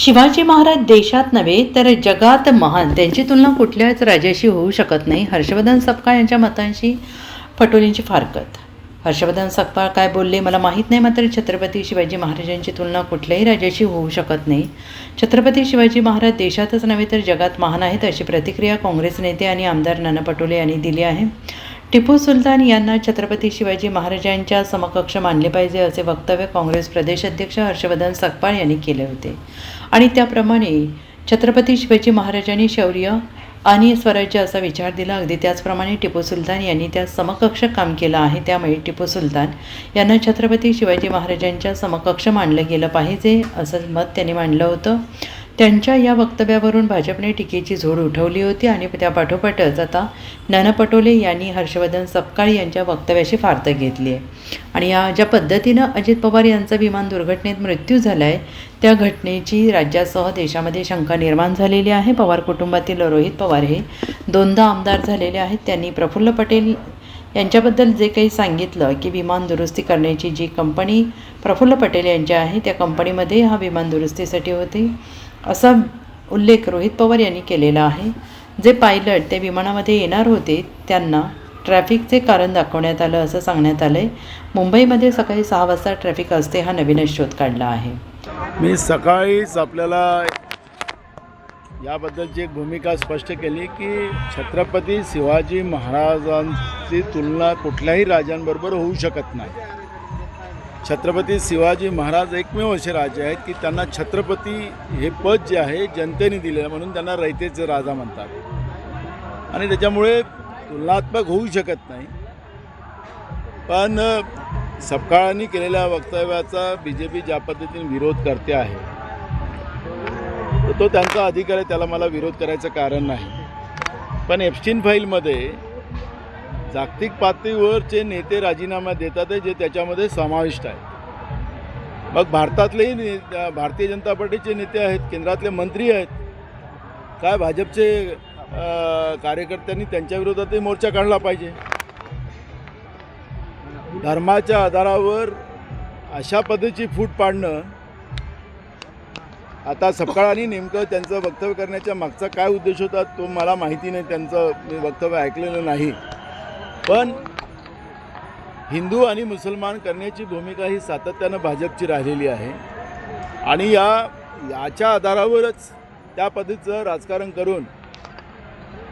शिवाजी महाराज देशात नव्हे तर जगात महान. त्यांची तुलना कुठल्याच राजाशी होऊ शकत नाही. हर्षवर्धन सपकाळ यांच्या मतांशी पटोलेंची फारकत हर्षवर्धन सपकाळ काय बोलले मला माहीत नाही मात्र छत्रपती शिवाजी महाराजांची तुलना कुठल्याही राजाशी होऊ शकत नाही. छत्रपती शिवाजी महाराज देशातच नव्हे तर जगात महान आहेत अशी प्रतिक्रिया काँग्रेस नेते आणि आमदार नाना पटोले यांनी दिली आहे. टिपू सुलतान यांना छत्रपती शिवाजी महाराजांच्या समकक्ष मानले पाहिजे असे वक्तव्य काँग्रेस प्रदेशाध्यक्ष हर्षवर्धन सकपाळ यांनी केले होते. आणि त्याप्रमाणे छत्रपती शिवाजी महाराजांनी शौर्य आणि स्वराज्य असा विचार दिला. अगदी त्याचप्रमाणे टिपू सुलतान यांनी त्या समकक्ष काम केलं आहे. त्यामुळे टिपू सुलतान यांना छत्रपती शिवाजी महाराजांच्या समकक्ष मानलं गेलं पाहिजे असं मत त्यांनी मांडलं होतं. त्यांच्या या वक्तव्यावरून भाजपने टीकेची झोड उठवली होती आणि त्यापाठोपाठच आता नाना पटोले यांनी हर्षवर्धन सपकाळ यांच्या वक्तव्याशी फारत घेतली आहे. आणि या ज्या पद्धतीनं अजित पवार यांचा विमान दुर्घटनेत मृत्यू झाला आहे त्या घटनेची राज्यासह देशामध्ये शंका निर्माण झालेली आहे. पवार कुटुंबातील रोहित पवार हे दोनदा आमदार झालेले आहेत. त्यांनी प्रफुल्ल पटेल यांच्याबद्दल जे काही सांगितलं की विमान दुरुस्ती करण्याची जी कंपनी प्रफुल्ल पटेल यांची आहे त्या कंपनीमध्ये हा विमान दुरुस्तीसाठी होते. असा उल्लेख रोहित पवार यांनी केलेला आहे. जे पायलट ते विमानामध्ये येणार होते त्यांना ट्रॅफिकचे कारण दाखवण्यात आलं असं सांगण्यात आलं आहे मुंबईमध्ये सकाळी सहा वाजता ट्रॅफिक असते हा नवीनच शोध काढला आहे. मी सकाळीच आपल्याला याबद्दलची एक भूमिका स्पष्ट केली की छत्रपती शिवाजी महाराजांची तुलना कुठल्याही राजांबरोबर होऊ शकत नाही. छत्रपती शिवाजी महाराज एकमेव असे राजे आहेत की त्यांना छत्रपती हे पद जे आहे जनतेने दिलेलं म्हणून त्यांना रयतेचे राजा म्हणतात. आणि त्याच्यामुळे तुलनात्मक होऊ शकत नाही. पण सपकाळांनी केलेल्या वक्तव्याचा बी जे पी ज्या पद्धतीने विरोध करते आहे तो त्यांचा अधिकार आहे त्याला मला विरोध करायचं कारण नाही. पण एप्स्टीन फाईलमध्ये जागतिक पातळीवरचे नेते राजीनामा देतात जे त्याच्यामध्ये समाविष्ट आहेत. मग भारतातलेही ने भारतीय जनता पार्टीचे नेते आहेत केंद्रातले मंत्री आहेत. काय भाजपचे कार्यकर्त्यांनी त्यांच्या विरोधातही मोर्चा काढला पाहिजे. धर्माच्या आधारावर अशा पद्धतीची फूट पाडणं आता सकाळाने नेमकं त्यांचं वक्तव्य करण्याच्या मागचा काय उद्देश होता तो मला माहिती नाही त्यांचं मी वक्तव्य ऐकलेलं नाही. पण हिंदू आणि मुसलमान करण्याची भूमिका ही सातत्यानं भाजपची राहिलेली आहे. आणि या याच्या आधारावरच त्या पद्धतीचं राजकारण करून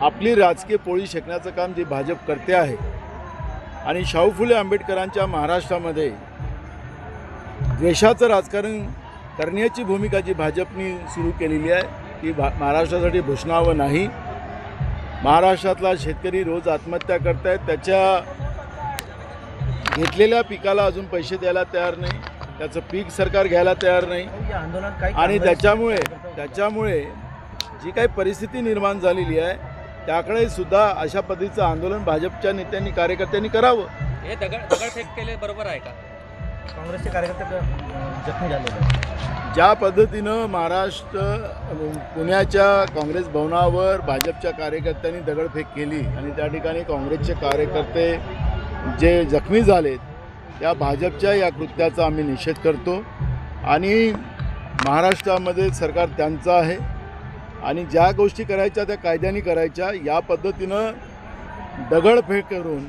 आपली राजकीय पोळी शेकण्याचं काम जे भाजप करते आहे आणि शाहू फुले आंबेडकरांच्या महाराष्ट्रामध्ये द्वेषाचं राजकारण करण्याची भूमिका जी भाजपनी सुरू केलेली आहे ती भा महाराष्ट्रासाठी भूषणावं नाही. महाराष्ट्रातला शेतकरी रोज आत्महत्या करत त्याच्या घेतलेल्या पिकाला अजून पैसे द्यायला तयार नाही. त्याचं पीक सरकार घ्यायला तयार नाही. आणि त्याच्यामुळे त्याच्यामुळे जी काही परिस्थिती निर्माण झालेली आहे त्याकडे सुद्धा अशा पद्धतीचं आंदोलन भाजपच्या नेत्यांनी कार्यकर्त्यांनी करावं. हे दगड दगडफेक केले बरोबर आहे का? काँग्रेसचे कार्यकर्ते जखमी झालेले आहेत. ज्या पद्धतीनं महाराष्ट्र पुण्याच्या काँग्रेस भवनावर भाजपच्या कार्यकर्त्यांनी दगडफेक केली आणि त्या ठिकाणी काँग्रेसचे कार्यकर्ते जे जखमी झालेत त्या भाजपच्या या कृत्याचा आम्ही निषेध करतो आणि महाराष्ट्रामध्ये सरकार त्यांचं आहे आणि ज्या गोष्टी करायच्या त्या कायद्याने करायच्या या पद्धतीनं दगडफेक करून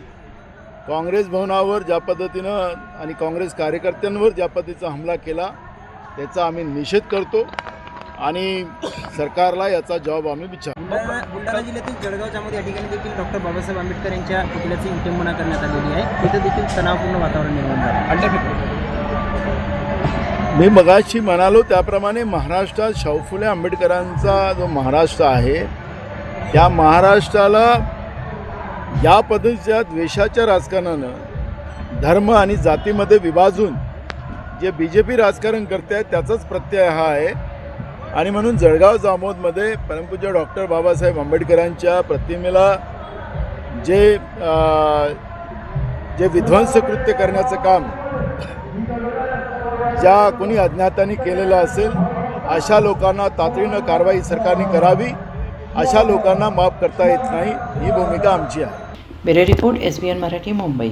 काँग्रेस भवनावर ज्या पद्धतीनं आणि काँग्रेस कार्यकर्त्यांवर ज्या पद्धतीचा हमला केला त्याचा आम्ही निषेध करतो आणि सरकारला याचा जबाब आम्ही विचार बुलढाणा जिल्ह्यातील जळगावच्यामध्ये या ठिकाणी देखील डॉक्टर बाबासाहेब आंबेडकर यांच्या पुतळ्याची विटंबना करण्यात आलेली आहे. तिथे देखील तणावपूर्ण वातावरण निर्माण झालं. मी मगाशी म्हणालो त्याप्रमाणे महाराष्ट्रात शाहू फुले आंबेडकरांचा जो महाराष्ट्र आहे त्या महाराष्ट्राला या पद्धतीच्या द्वेषाच्या राजकारणानं धर्म आणि जातीमध्ये विभाजून जे बी जे पी राजकारण करते आहेत त्याचाच प्रत्यय हा आहे. आणि म्हणून जळगाव जामोदमध्ये परमपूज्य डॉक्टर बाबासाहेब आंबेडकरांच्या प्रतिमेला जे जे विध्वंस कृत्य करण्याचं काम ज्या कोणी अज्ञातांनी केलेलं असेल अशा लोकांना तातडीनं कारवाई सरकारने करावी. अशा लोकांना माफ करता येत नाही. ही भूमिका आमची आहे. Bureau report S B N Marathi Mumbai.